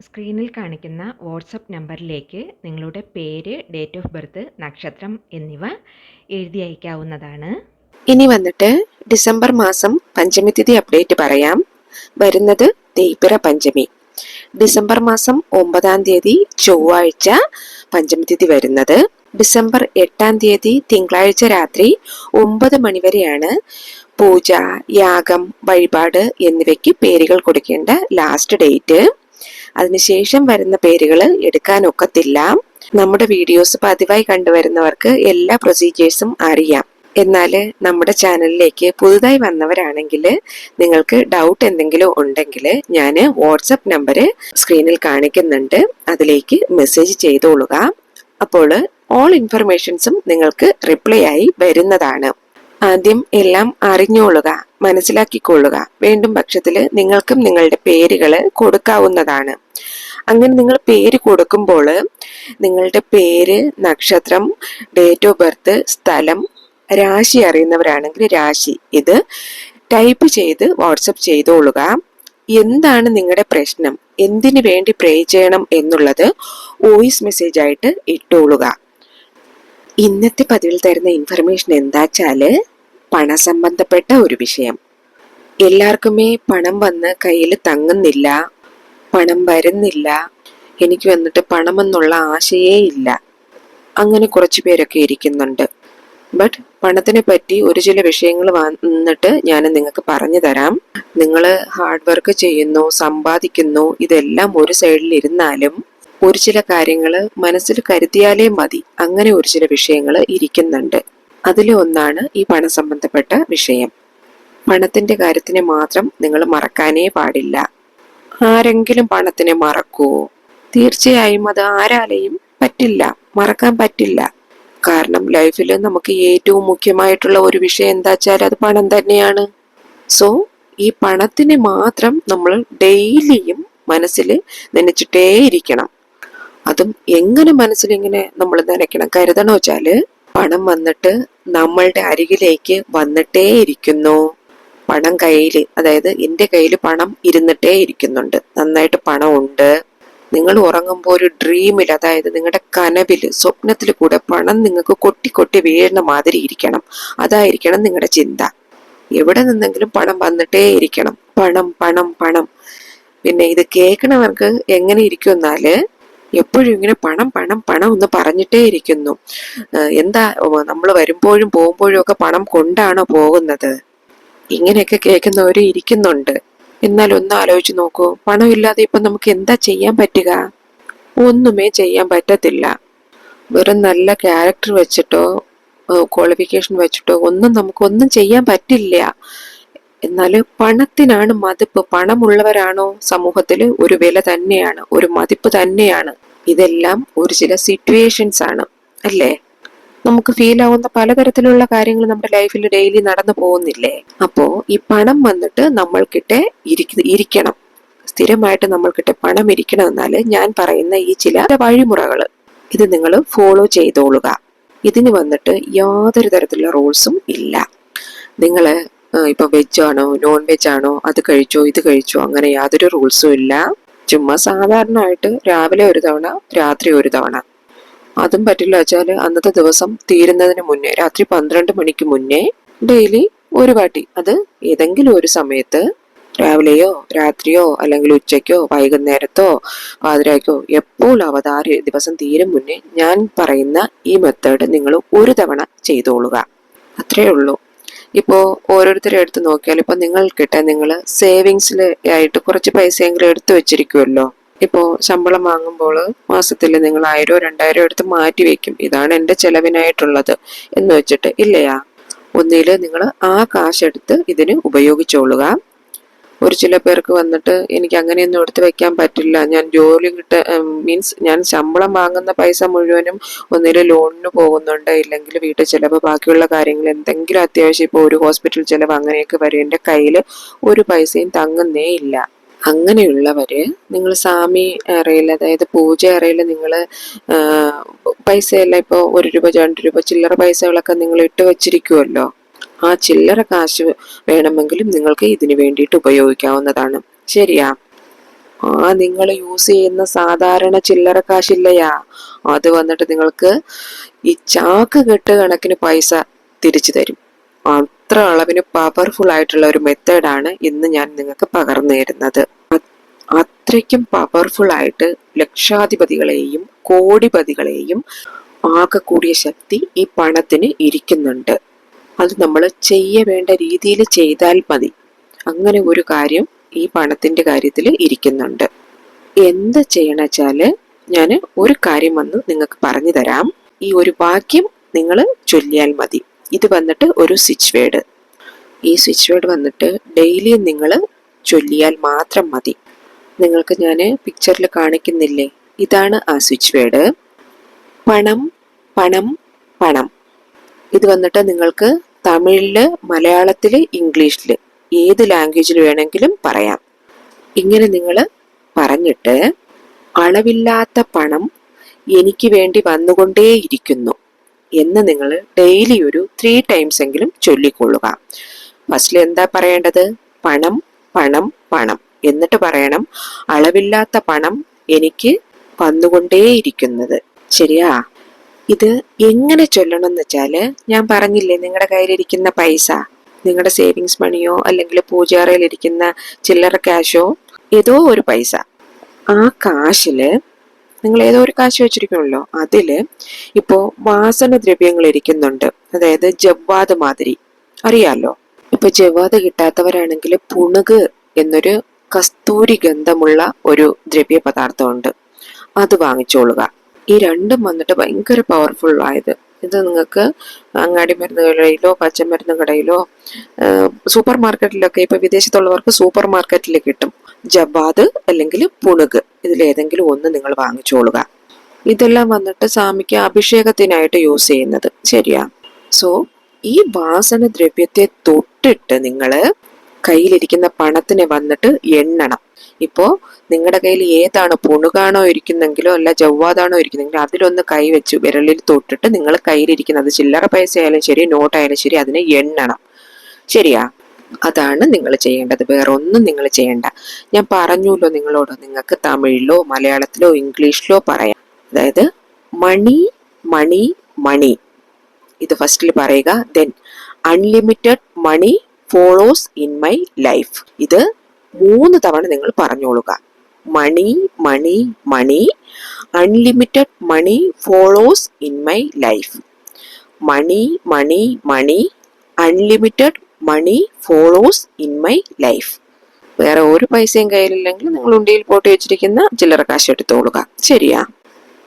സ്ക്രീനിൽ കാണിക്കുന്ന വാട്സപ്പ് നമ്പറിലേക്ക് നിങ്ങളുടെ പേര് ഡേറ്റ് ഓഫ് ബർത്ത് നക്ഷത്രം എന്നിവ എഴുതി അയക്കാവുന്നതാണ്. ഇനി വന്നിട്ട് ഡിസംബർ മാസം പഞ്ചമി തിഥി അപ്ഡേറ്റ് പറയാം. വരുന്നത് തേയ്പിറ പഞ്ചമി. ഡിസംബർ മാസം ഒമ്പതാം തീയതി ചൊവ്വാഴ്ച പഞ്ചമി തിഥി വരുന്നത്. ഡിസംബർ എട്ടാം തീയതി തിങ്കളാഴ്ച രാത്രി ഒമ്പത് മണിവരെയാണ് പൂജ യാഗം വഴിപാട് എന്നിവയ്ക്ക് പേരുകൾ കൊടുക്കേണ്ട ലാസ്റ്റ് ഡേറ്റ് അതിനുശേഷം വരുന്ന പേരുകൾ എടുക്കാനൊക്കത്തില്ല. നമ്മുടെ വീഡിയോസ് പതിവായി കണ്ടുവരുന്നവർക്ക് എല്ലാ പ്രൊസീജിയേഴ്സും അറിയാം. എന്നാൽ നമ്മുടെ ചാനലിലേക്ക് പുതുതായി വന്നവരാണെങ്കിൽ നിങ്ങൾക്ക് ഡൗട്ട് എന്തെങ്കിലും ഉണ്ടെങ്കിൽ ഞാൻ വാട്സപ്പ് നമ്പർ സ്ക്രീനിൽ കാണിക്കുന്നുണ്ട്. അതിലേക്ക് മെസ്സേജ് ചെയ്തോളുക. അപ്പോൾ ഓൾ ഇൻഫർമേഷൻസും നിങ്ങൾക്ക് റിപ്ലൈ ആയി വരുന്നതാണ്. ആദ്യം എല്ലാം അറിഞ്ഞോളുക മനസ്സിലാക്കിക്കൊള്ളുക. വേണ്ടും പക്ഷത്തിൽ നിങ്ങൾക്കും നിങ്ങളുടെ പേരുകൾ കൊടുക്കാവുന്നതാണ്. അങ്ങനെ നിങ്ങൾ പേര് കൊടുക്കുമ്പോൾ നിങ്ങളുടെ പേര് നക്ഷത്രം ഡേറ്റ് ഓഫ് ബർത്ത് സ്ഥലം രാശി അറിയുന്നവരാണെങ്കിൽ രാശി ഇത് ടൈപ്പ് ചെയ്ത് വാട്സപ്പ് ചെയ്തോളുക. എന്താണ് നിങ്ങളുടെ പ്രശ്നം? എന്തിനു വേണ്ടി പ്രേ ചെയ്യണം എന്നുള്ളത് വോയിസ് മെസ്സേജ് ആയിട്ട് ഇട്ടോളുക. ഇന്നത്തെ പതിവിൽ തരുന്ന ഇൻഫർമേഷൻ എന്താച്ചാൽ പണസംബന്ധപ്പെട്ട ഒരു വിഷയം. എല്ലാവർക്കുമേ പണം വന്ന് കയ്യിൽ തങ്ങുന്നില്ല. പണം വരുന്നില്ല. എനിക്ക് വന്നിട്ട് പണമെന്നുള്ള ആശയേ ഇല്ല. അങ്ങനെ കുറച്ച് പേരൊക്കെ ഇരിക്കുന്നുണ്ട്. ബട്ട് പണത്തിനെ പറ്റി ഒരു ചില വിഷയങ്ങൾ വന്നിട്ട് ഞാൻ നിങ്ങൾക്ക് പറഞ്ഞു തരാം. നിങ്ങൾ ഹാർഡ് വർക്ക് ചെയ്യുന്നു സമ്പാദിക്കുന്നു ഇതെല്ലാം ഒരു സൈഡിൽ ഇരുന്നാലും ഒരു ചില കാര്യങ്ങൾ മനസ്സിൽ കരുതിയാലേ മതി. അങ്ങനെ ഒരു ചില വിഷയങ്ങൾ ഇരിക്കുന്നുണ്ട്. അതിലൊന്നാണ് ഈ പണം സംബന്ധപ്പെട്ട വിഷയം. പണത്തിന്റെ കാര്യത്തിനെ മാത്രം നിങ്ങൾ മറക്കാനേ പാടില്ല. ആരെങ്കിലും പണത്തിനെ മറക്കുവോ? തീർച്ചയായും അത് ആരാലെയും പറ്റില്ല മറക്കാൻ പറ്റില്ല. കാരണം ലൈഫിൽ നമുക്ക് ഏറ്റവും മുഖ്യമായിട്ടുള്ള ഒരു വിഷയം എന്താ വെച്ചാൽ അത് പണം തന്നെയാണ്. സോ ഈ പണത്തിനെ മാത്രം നമ്മൾ ഡെയിലിയും മനസ്സിൽ നനച്ചിട്ടേ ഇരിക്കണം. അതും എങ്ങനെ മനസ്സിലിങ്ങനെ നമ്മൾ നനയ്ക്കണം കരുതണോ വെച്ചാൽ പണം വന്നിട്ട് നമ്മളുടെ അരികിലേക്ക് വന്നിട്ടേ ഇരിക്കുന്നു പണം കയ്യിൽ അതായത് എന്റെ കയ്യിൽ പണം ഇരുന്നിട്ടേ ഇരിക്കുന്നുണ്ട് നന്നായിട്ട് പണം ഉണ്ട് നിങ്ങൾ ഉറങ്ങുമ്പോൾ ഒരു ഡ്രീമിൽ അതായത് നിങ്ങളുടെ കനവിൽ സ്വപ്നത്തിൽ കൂടെ പണം നിങ്ങൾക്ക് കൊട്ടി കൊട്ടി വീഴുന്ന മാതിരി ഇരിക്കണം. അതായിരിക്കണം നിങ്ങളുടെ ചിന്ത. എവിടെ നിന്നെങ്കിലും പണം വന്നിട്ടേ ഇരിക്കണം പണം പണം പണം. പിന്നെ ഇത് കേൾക്കണവർക്ക് എങ്ങനെ ഇരിക്കും എന്നാൽ എപ്പോഴും ഇങ്ങനെ പണം പണം പണം എന്ന് പറഞ്ഞിട്ടേ ഇരിക്കുന്നു. എന്താ നമ്മൾ വരുമ്പോഴും പോകുമ്പോഴും ഒക്കെ പണം കൊണ്ടാണോ പോകുന്നത്? ഇങ്ങനെയൊക്കെ കേൾക്കുന്നവർ ഇരിക്കുന്നുണ്ട്. എന്നാൽ ഒന്ന് ആലോചിച്ച് നോക്കൂ. പണമില്ലാതെ ഇപ്പൊ നമുക്ക് എന്താ ചെയ്യാൻ പറ്റുക? ഒന്നുമേ ചെയ്യാൻ പറ്റത്തില്ല. വെറും നല്ല ക്യാരക്ടർ വെച്ചിട്ടോ ക്വാളിഫിക്കേഷൻ വെച്ചിട്ടോ ഒന്നും നമുക്കൊന്നും ചെയ്യാൻ പറ്റില്ല. എന്നാൽ പണത്തിനാണ് മതിപ്പ്. പണമുള്ളവരാണോ സമൂഹത്തിൽ ഒരു വില തന്നെയാണ് ഒരു മതിപ്പ് തന്നെയാണ്. ഇതെല്ലാം ഒരു ചില സിറ്റുവേഷൻസ് ആണ് അല്ലേ? നമുക്ക് ഫീൽ ആവുന്ന പലതരത്തിലുള്ള കാര്യങ്ങൾ നമ്മുടെ ലൈഫിൽ ഡെയിലി നടന്നു പോകുന്നില്ലേ? അപ്പോ ഈ പണം വന്നിട്ട് നമ്മൾക്കിട്ട് ഇരിക്ക ഇരിക്കണം. സ്ഥിരമായിട്ട് നമ്മൾക്കിട്ട് പണം ഇരിക്കണം എന്നാൽ ഞാൻ പറയുന്ന ഈ ചില വഴിമുറകൾ ഇത് നിങ്ങൾ ഫോളോ ചെയ്തോളുക. ഇതിന് വന്നിട്ട് യാതൊരു തരത്തിലുള്ള റൂൾസും ഇല്ല. നിങ്ങൾ ഇപ്പൊ വെജ് ആണോ നോൺ വെജ് ആണോ അത് കഴിച്ചോ ഇത് കഴിച്ചോ അങ്ങനെ യാതൊരു റൂൾസും ഇല്ല. ചുമ്മാ സാധാരണയായിട്ട് രാവിലെ ഒരു തവണ രാത്രി ഒരു തവണ. അതും പറ്റില്ല വെച്ചാൽ അന്നത്തെ ദിവസം തീരുന്നതിന് മുന്നേ രാത്രി പന്ത്രണ്ട് മണിക്ക് മുന്നേ ഡെയിലി ഒരു വാട്ടി. അത് ഏതെങ്കിലും ഒരു സമയത്ത് രാവിലെയോ രാത്രിയോ അല്ലെങ്കിൽ ഉച്ചയ്ക്കോ വൈകുന്നേരത്തോ പാതിരാക്കോ എപ്പോൾ അവതാര ദിവസം തീരും മുന്നേ ഞാൻ പറയുന്ന ഈ മെത്തേഡ് നിങ്ങൾ ഒരു തവണ ചെയ്തോളുക. അത്രയേ ഉള്ളൂ. ഇപ്പോൾ ഓരോരുത്തരെ എടുത്ത് നോക്കിയാൽ ഇപ്പോൾ നിങ്ങൾക്കിട്ട് നിങ്ങൾ സേവിങ്സിൽ ആയിട്ട് കുറച്ച് പൈസയെങ്കിലും എടുത്തു വെച്ചിരിക്കുമല്ലോ ഇപ്പോൾ ശമ്പളം വാങ്ങുമ്പോൾ മാസത്തിൽ നിങ്ങൾ ആയിരോ രണ്ടായിരോ എടുത്ത് മാറ്റി വെക്കും. ഇതാണ് എന്റെ ചെലവിനായിട്ടുള്ളത് എന്ന് വെച്ചിട്ട് ഇല്ലയാ. ഒന്നിൽ നിങ്ങൾ ആ കാശെടുത്ത് ഇതിന് ഉപയോഗിച്ചോളുക. ഒരു ചില പേർക്ക് വന്നിട്ട് എനിക്ക് അങ്ങനെയൊന്നും എടുത്തു വെക്കാൻ പറ്റില്ല. ഞാൻ ജോലി കിട്ട മീൻസ് ഞാൻ ശമ്പളം വാങ്ങുന്ന പൈസ മുഴുവനും ഒന്നിലെ ലോണിന് പോകുന്നുണ്ട്. ഇല്ലെങ്കിൽ വീട്ടിൽ ചിലവ് ബാക്കിയുള്ള കാര്യങ്ങൾ എന്തെങ്കിലും അത്യാവശ്യം ഇപ്പോൾ ഒരു ഹോസ്പിറ്റൽ ചിലവ് അങ്ങനെയൊക്കെ വരും. എന്റെ കയ്യിൽ ഒരു പൈസയും തങ്ങുന്നേ ഇല്ല. അങ്ങനെയുള്ളവര് നിങ്ങൾ സാമി അറയിൽ അതായത് പൂജ അറയിൽ നിങ്ങൾ പൈസയെല്ലാം ഇപ്പോൾ ഒരു രൂപ രണ്ട് രൂപ ചില്ലറ പൈസകളൊക്കെ നിങ്ങൾ ഇട്ട് വെച്ചിരിക്കുമല്ലോ ആ ചില്ലറ കാശ് വേണമെങ്കിലും നിങ്ങൾക്ക് ഇതിനു വേണ്ടിയിട്ട് ഉപയോഗിക്കാവുന്നതാണ്. ശരിയാ? ആ നിങ്ങൾ യൂസ് ചെയ്യുന്ന സാധാരണ ചില്ലറ കാശില്ലയാ. അത് വന്നിട്ട് നിങ്ങൾക്ക് ഈ ചാക്ക് കെട്ട് കണക്കിന് പൈസ തിരിച്ചു തരും. അത്ര അളവിന് പവർഫുൾ ആയിട്ടുള്ള ഒരു മെത്തേഡാണ് ഇന്ന് ഞാൻ നിങ്ങൾക്ക് പകർന്നു തരുന്നത്. അത്രയ്ക്കും പവർഫുൾ ആയിട്ട് ലക്ഷാധിപതികളെയും കോടിപതികളെയും ആകെ കൂടിയ ശക്തി ഈ പണത്തിന് ഇരിക്കുന്നുണ്ട്. അത് നമ്മൾ ചെയ്യ വേണ്ട രീതിയിൽ ചെയ്താൽ മതി. അങ്ങനെ ഒരു കാര്യം ഈ പണത്തിന്റെ കാര്യത്തിൽ ഇരിക്കുന്നുണ്ട്. എന്ത് ചെയ്യണച്ചാൽ ഞാൻ ഒരു കാര്യം വന്ന് നിങ്ങൾക്ക് പറഞ്ഞു തരാം. ഈ ഒരു വാക്യം നിങ്ങൾ ചൊല്ലിയാൽ മതി. ഇത് വന്നിട്ട് ഒരു സ്വിച്ച് വേഡ്. ഈ സ്വിച്ച് വേഡ് വന്നിട്ട് ഡെയിലി നിങ്ങൾ ചൊല്ലിയാൽ മാത്രം മതി. നിങ്ങൾക്ക് ഞാൻ പിക്ചറിൽ കാണിക്കുന്നില്ലേ? ഇതാണ് ആ സ്വിച്ച് വേഡ്. പണം പണം പണം. ഇത് വന്നിട്ട് നിങ്ങൾക്ക് തമിഴിൽ മലയാളത്തിൽ ഇംഗ്ലീഷിൽ ഏത് ലാംഗ്വേജിൽ വേണമെങ്കിലും പറയാം. ഇങ്ങനെ നിങ്ങൾ പറഞ്ഞിട്ട് അളവില്ലാത്ത പണം എനിക്ക് വേണ്ടി വന്നുകൊണ്ടേയിരിക്കുന്നു എന്ന് നിങ്ങൾ ഡെയിലി ഒരു ത്രീ ടൈംസ് എങ്കിലും ചൊല്ലിക്കൊള്ളുക. ഫസ്റ്റിൽ എന്താ പറയേണ്ടത്? പണം പണം പണം. എന്നിട്ട് പറയണം അളവില്ലാത്ത പണം എനിക്ക് വന്നുകൊണ്ടേയിരിക്കുന്നത്. ശരിയാ? ഇത് എങ്ങനെ ചൊല്ലണം എന്ന് വെച്ചാൽ ഞാൻ പറഞ്ഞില്ലേ നിങ്ങളുടെ കയ്യിലിരിക്കുന്ന പൈസ നിങ്ങളുടെ സേവിങ്സ് മണിയോ അല്ലെങ്കിൽ പൂജാറയിലിരിക്കുന്ന ചില്ലറ ക്യാഷോ ഏതോ ഒരു പൈസ. ആ കാശിൽ നിങ്ങൾ ഏതോ ഒരു കാശ് വെച്ചിരിക്കണല്ലോ അതിൽ ഇപ്പോൾ വാസന ദ്രവ്യങ്ങൾ ഇരിക്കുന്നുണ്ട് അതായത് ജവ്വാദ് മാതിരി. അറിയാമല്ലോ ഇപ്പൊ ജവ്വാദ് കിട്ടാത്തവരാണെങ്കിൽ പുണുക് എന്നൊരു കസ്തൂരി ഗന്ധമുള്ള ഒരു ദ്രവ്യ പദാർത്ഥമുണ്ട് അത് വാങ്ങിച്ചോളുക. ഈ രണ്ടും വന്നിട്ട് ഭയങ്കര പവർഫുൾ ആയത്. ഇത് നിങ്ങൾക്ക് അങ്ങാടി മരുന്ന് കടയിലോ പച്ചമരുന്ന് കടയിലോ സൂപ്പർ മാർക്കറ്റിലൊക്കെ ഇപ്പൊ വിദേശത്തുള്ളവർക്ക് സൂപ്പർ മാർക്കറ്റിൽ കിട്ടും. ജബാദ് അല്ലെങ്കിൽ പുണുക് ഇതിലേതെങ്കിലും ഒന്ന് നിങ്ങൾ വാങ്ങിച്ചോളുക. ഇതെല്ലാം വന്നിട്ട് സ്വാമിക്ക് അഭിഷേകത്തിനായിട്ട് യൂസ് ചെയ്യുന്നത്. ശരിയാ. സോ ഈ വാസന ദ്രവ്യത്തെ തൊട്ടിട്ട് നിങ്ങൾ കയ്യിലിരിക്കുന്ന പണത്തിനെ വന്നിട്ട് എണ്ണണം. ഇപ്പോൾ നിങ്ങളുടെ കയ്യിൽ ഏതാണ് പുണുകാണോ ഇരിക്കുന്നെങ്കിലോ അല്ല ജവ്വാദാണോ ഇരിക്കുന്നെങ്കിലോ അതിലൊന്ന് കൈ വെച്ച് വിരലിൽ തൊട്ടിട്ട് നിങ്ങൾ കയ്യിലിരിക്കുന്നത് ചില്ലറ പൈസ ആയാലും ശരി നോട്ടായാലും ശരി അതിനെ എണ്ണണം. ശരിയാ? അതാണ് നിങ്ങൾ ചെയ്യേണ്ടത്. വേറെ ഒന്നും നിങ്ങൾ ചെയ്യേണ്ട. ഞാൻ പറഞ്ഞല്ലോ നിങ്ങളോട്. നിങ്ങൾക്ക് തമിഴിലോ മലയാളത്തിലോ ഇംഗ്ലീഷിലോ പറയാം. അതായത് മണി മണി മണി. ഇത് ഫസ്റ്റിൽ പറയുക. Then unlimited money follows in my life ഇത് മൂന്ന് തവണ നിങ്ങൾ പറഞ്ഞോളുക. Money money money unlimited money follows in my life money money money unlimited money follows in my life വേറെ ഒരു പൈസയും കയ്യിലില്ലെങ്കിൽ നിങ്ങൾ ഉണ്ടിയിൽ പോട്ട് വെച്ചിരിക്കുന്ന ചില്ലറ കാശ് എടുത്തോളുക. ശരിയാ?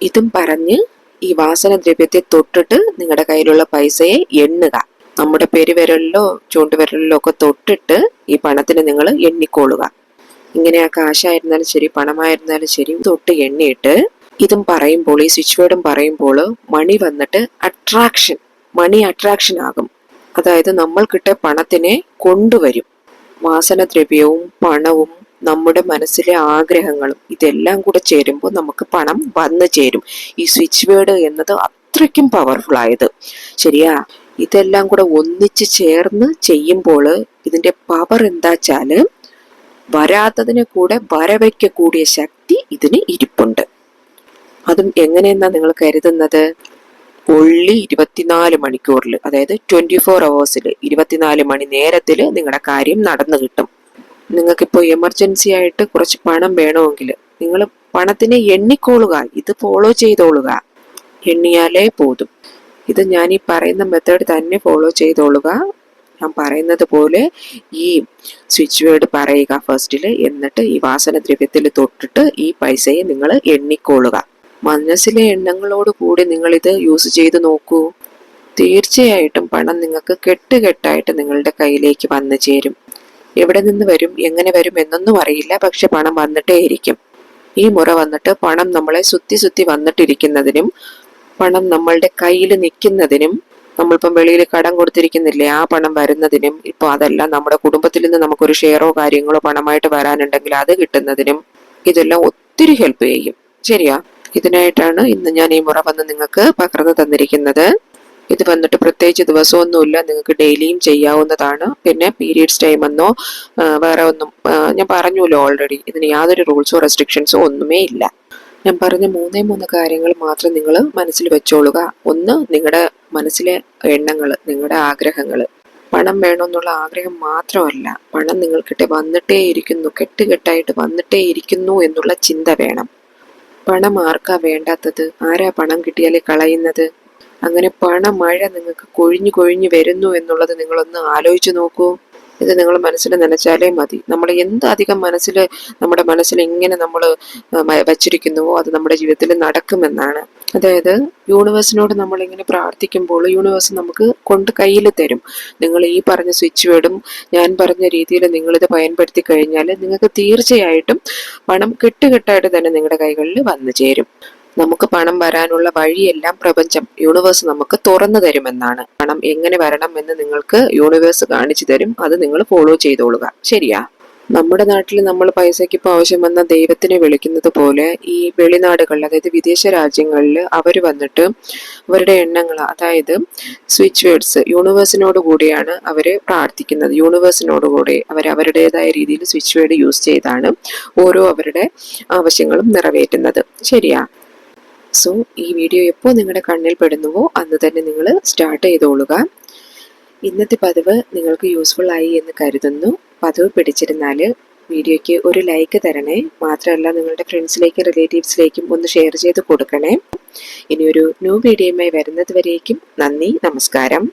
ഇതും പറഞ്ഞ് ഈ വാസന ദ്രവ്യത്തെ തൊട്ടിട്ട് നിങ്ങളുടെ കയ്യിലുള്ള പൈസയെ എണ്ണുക. നമ്മുടെ പെരുവിരലിലോ ചൂണ്ടുവിരലിലോ ഒക്കെ തൊട്ടിട്ട് ഈ പണത്തിന് നിങ്ങൾ എണ്ണിക്കോളുക ഇങ്ങനെ കാശായിരുന്നാലും ശരി പണമായിരുന്നാലും ശരി തൊട്ട് എണ്ണിയിട്ട് ഇതും പറയുമ്പോൾ ഈ സ്വിച്ച് വേർഡും പറയുമ്പോൾ മണി വന്നിട്ട് അട്രാക്ഷൻ മണി അട്രാക്ഷൻ ആകും. അതായത് നമ്മൾ കിട്ടിയ പണത്തിനെ കൊണ്ടുവരും. വാസനദ്രവ്യവും പണവും നമ്മുടെ മനസ്സിലെ ആഗ്രഹങ്ങളും ഇതെല്ലാം കൂടെ ചേരുമ്പോൾ നമുക്ക് പണം വന്നു ചേരും. ഈ സ്വിച്ച് വേർഡ് എന്നത് അത്രയ്ക്കും പവർഫുൾ ആയത്. ശരിയാ? ഇതെല്ലാം കൂടെ ഒന്നിച്ച് ചേർന്ന് ചെയ്യുമ്പോൾ ഇതിന്റെ പവർ എന്താച്ചാൽ വരാത്തതിനെ കൂടെ വരവയ്ക്ക കൂടിയ ശക്തി ഇതിന് ഇരിപ്പുണ്ട്. അതും എങ്ങനെയെന്നാ നിങ്ങൾ കരുതുന്നത്? ഒള്ളി ഇരുപത്തിനാല് മണിക്കൂറിൽ അതായത് ട്വന്റി ഫോർ അവേഴ്സിൽ ഇരുപത്തിനാല് മണി നേരത്തിൽ നിങ്ങളുടെ കാര്യം നടന്നു കിട്ടും. നിങ്ങൾക്കിപ്പോൾ എമർജൻസി ആയിട്ട് കുറച്ച് പണം വേണമെങ്കിൽ നിങ്ങൾ പണത്തിനെ എണ്ണിക്കോളുക ഇത് ഫോളോ ചെയ്തോളുക. എണ്ണിയാലേ പോതും. ഇത് ഞാൻ ഈ പറയുന്ന മെത്തേഡ് തന്നെ ഫോളോ ചെയ്തോളുക. ഞാൻ പറയുന്നത് പോലെ ഈ സ്വിച്ച് വേർഡ് പറയുക ഫസ്റ്റിൽ എന്നിട്ട് ഈ വാസന ദ്രവ്യത്തിൽ തൊട്ടിട്ട് ഈ പൈസയെ നിങ്ങൾ എണ്ണിക്കൊള്ളുക. മനസ്സിലെ എണ്ണങ്ങളോട് കൂടി നിങ്ങൾ ഇത് യൂസ് ചെയ്ത് നോക്കൂ. തീർച്ചയായിട്ടും പണം നിങ്ങൾക്ക് കെട്ടുകെട്ടായിട്ട് നിങ്ങളുടെ കയ്യിലേക്ക് വന്നു ചേരും. എവിടെ നിന്ന് വരും എങ്ങനെ വരും എന്നൊന്നും അറിയില്ല പക്ഷെ പണം വന്നിട്ടേ ഇരിക്കും ഈ മുറ വന്നിട്ട് പണം നമ്മളെ സുത്തി സുത്തി വന്നിട്ടിരിക്കുന്നതിനും പണം നമ്മളുടെ കയ്യിൽ നിൽക്കുന്നതിനും നമ്മളിപ്പം വെളിയിൽ കടം കൊടുത്തിരിക്കുന്നില്ലേ ആ പണം വരുന്നതിനും ഇപ്പൊ അതെല്ലാം നമ്മുടെ കുടുംബത്തിൽ നിന്ന് നമുക്കൊരു ഷെയറോ കാര്യങ്ങളോ പണമായിട്ട് വരാനുണ്ടെങ്കിൽ അത് കിട്ടുന്നതിനും ഇതെല്ലാം ഒത്തിരി ഹെൽപ്പ് ചെയ്യും. ശരിയാ? ഇതിനായിട്ടാണ് ഇന്ന് ഞാൻ ഈ മുറ വന്ന് നിങ്ങൾക്ക് പകർന്നു തന്നിരിക്കുന്നത്. ഇത് വന്നിട്ട് പ്രത്യേകിച്ച് ദിവസമൊന്നുമില്ല നിങ്ങൾക്ക് ഡെയിലിയും ചെയ്യാവുന്നതാണ്. പിന്നെ പീരീഡ്സ് ടൈം എന്നോ വേറെ ഒന്നും ഞാൻ പറഞ്ഞല്ലോ ഓൾറെഡി ഇതിന് യാതൊരു റൂൾസോ റെസ്ട്രിക്ഷൻസോ ഒന്നുമേ ഇല്ല. ഞാൻ പറഞ്ഞ മൂന്നേ മൂന്ന് കാര്യങ്ങൾ മാത്രം നിങ്ങൾ മനസ്സിൽ വെച്ചോളുക. ഒന്ന് നിങ്ങളുടെ മനസ്സിലെ എണ്ണങ്ങൾ നിങ്ങളുടെ ആഗ്രഹങ്ങൾ പണം വേണമെന്നുള്ള ആഗ്രഹം മാത്രമല്ല പണം നിങ്ങൾക്കിട്ട് വന്നിട്ടേ ഇരിക്കുന്നു കെട്ടുകെട്ടായിട്ട് വന്നിട്ടേ ഇരിക്കുന്നു എന്നുള്ള ചിന്ത വേണം. പണം ആർക്കാ വേണ്ടാത്തത്? ആരാ പണം കിട്ടിയാലേ കളയുന്നത്? അങ്ങനെ പണമഴ നിങ്ങൾക്ക് കൊഴിഞ്ഞു കൊഴിഞ്ഞു വരുന്നു എന്നുള്ളത് നിങ്ങളൊന്ന് ആലോചിച്ച് നോക്കൂ. ഇത് നിങ്ങൾ മനസ്സിൽ നനച്ചാലേ മതി. നമ്മൾ എന്ത് അധികം മനസ്സിൽ നമ്മുടെ മനസ്സിൽ എങ്ങനെ നമ്മൾ വച്ചിരിക്കുന്നുവോ അത് നമ്മുടെ ജീവിതത്തിൽ നടക്കുമെന്നാണ്. അതായത് യൂണിവേഴ്സിനോട് നമ്മളിങ്ങനെ പ്രാർത്ഥിക്കുമ്പോൾ യൂണിവേഴ്സ് നമുക്ക് കൊണ്ട് കയ്യിൽ തരും. നിങ്ങൾ ഈ പറഞ്ഞ സ്വിച്ച് വേർഡും ഞാൻ പറഞ്ഞ രീതിയിൽ നിങ്ങളിത് പയൻപ്പെടുത്തി കഴിഞ്ഞാൽ നിങ്ങൾക്ക് തീർച്ചയായിട്ടും പണം കെട്ടുകെട്ടായിട്ട് തന്നെ നിങ്ങളുടെ കൈകളിൽ വന്നു ചേരും. നമുക്ക് പണം വരാനുള്ള വഴിയെല്ലാം പ്രപഞ്ചം യൂണിവേഴ്സ് നമുക്ക് തുറന്നു തരുമെന്നാണ്. പണം എങ്ങനെ വരണം എന്ന് നിങ്ങൾക്ക് യൂണിവേഴ്സ് കാണിച്ചു തരും അത് നിങ്ങൾ ഫോളോ ചെയ്തോളുക. ശരിയാ? നമ്മുടെ നാട്ടിൽ നമ്മൾ പൈസയ്ക്ക് ഇപ്പോൾ ആവശ്യം വന്ന ദൈവത്തിനെ വിളിക്കുന്നത് പോലെ ഈ വെളിനാടുകളിൽ അതായത് വിദേശ രാജ്യങ്ങളിൽ അവർ വന്നിട്ട് അവരുടെ എണ്ണങ്ങൾ അതായത് സ്വിച്ച് വേർഡ്സ് യൂണിവേഴ്സിനോട് കൂടിയാണ് അവർ പ്രാർത്ഥിക്കുന്നത്. യൂണിവേഴ്സിനോട് കൂടി അവർ അവരുടേതായ രീതിയിൽ സ്വിച്ച് വേർഡ് യൂസ് ചെയ്താണ് ഓരോ അവരുടെ ആവശ്യങ്ങളും നിറവേറ്റുന്നത്. ശരിയാ? സോ ഈ വീഡിയോ എപ്പോൾ നിങ്ങളുടെ കണ്ണിൽ പെടുന്നുവോ അന്ന് തന്നെ നിങ്ങൾ സ്റ്റാർട്ട് ചെയ്തോളുക. ഇന്നത്തെ പതിവ് നിങ്ങൾക്ക് യൂസ്ഫുൾ ആയി എന്ന് കരുതുന്നു. പതിവ് പിടിച്ചിരുന്നാൽ വീഡിയോയ്ക്ക് ഒരു ലൈക്ക് തരണേ. മാത്രമല്ല നിങ്ങളുടെ ഫ്രണ്ട്സിലേക്കും റിലേറ്റീവ്സിലേക്കും ഒന്ന് ഷെയർ ചെയ്ത് കൊടുക്കണേ. ഇനിയൊരു ന്യൂ വീഡിയോയുമായി വരുന്നത് വരേക്കും നന്ദി നമസ്കാരം.